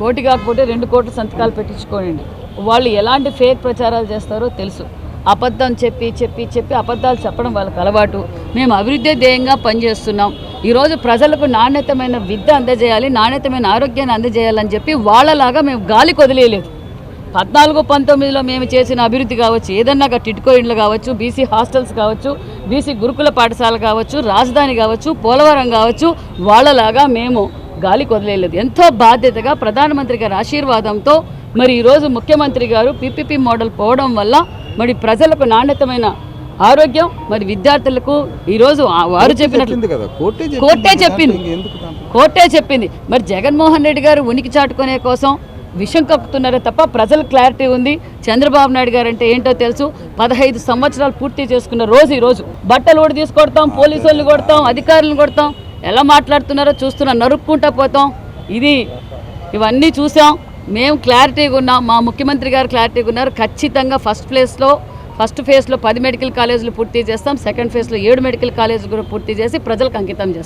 కోటి కాకపోతే రెండు కోట్ల సంతకాలు పెట్టించుకోనండి. వాళ్ళు ఎలాంటి ఫేక్ ప్రచారాలు చేస్తారో తెలుసు. అబద్ధం చెప్పి చెప్పి చెప్పి అబద్ధాలు చెప్పడం వాళ్ళకి అలవాటు. మేము అభివృద్ధి ధ్యేయంగా పనిచేస్తున్నాం. ఈరోజు ప్రజలకు నాణ్యతమైన విద్య అందజేయాలి నాణ్యతమైన ఆరోగ్యాన్ని అందజేయాలని చెప్పి వాళ్ళలాగా మేము గాలి కొదిలేయలేదు. పద్నాలుగు పంతొమ్మిదిలో మేము చేసిన అభివృద్ధి కావచ్చు ఏదన్నా టిట్కో ఇండ్లు కావచ్చు బీసీ హాస్టల్స్ కావచ్చు బీసీ గురుకుల పాఠశాల కావచ్చు రాజధాని కావచ్చు పోలవరం కావచ్చు వాళ్ళలాగా మేము గాలి కొదిలేయలేదు ఎంతో బాధ్యతగా ప్రధానమంత్రి గారి ఆశీర్వాదంతో మరి ఈరోజు ముఖ్యమంత్రి గారు పీపీపీ మోడల్ పోవడం వల్ల మరి ప్రజలకు నాణ్యతమైన ఆరోగ్యం మరి విద్యార్థులకు ఈరోజు వారు చెప్పినట్లు కోర్టే చెప్పింది. కోర్టే చెప్పింది. మరి జగన్మోహన్ రెడ్డి గారు ఉనికి చాటుకునే కోసం విషం కక్కుతున్నారే తప్ప ప్రజలకు క్లారిటీ ఉంది. చంద్రబాబు నాయుడు గారు అంటే ఏంటో తెలుసు. పదహైదు సంవత్సరాలు పూర్తి చేసుకున్న రోజు ఈ రోజు బట్టలు కూడా తీసుకొడతాం పోలీసు వాళ్ళని కొడతాం అధికారులను కొడతాం. ఎలా మాట్లాడుతున్నారో చూస్తున్నాం నరుక్కుంటా పోతాం. ఇది ఇవన్నీ చూసాం. మేము క్లారిటీగా ఉన్నాం. మా ముఖ్యమంత్రి గారు క్లారిటీగా ఉన్నారు. ఖచ్చితంగా ఫస్ట్ ప్లేస్లో ఫస్ట్ ఫేజ్లో పది మెడికల్ కాలేజీలు పూర్తి చేస్తాం. సెకండ్ ఫేజ్లో ఏడు మెడికల్ కాలేజీలు కూడా పూర్తి చేసి ప్రజలకు అంకితం చేస్తాం.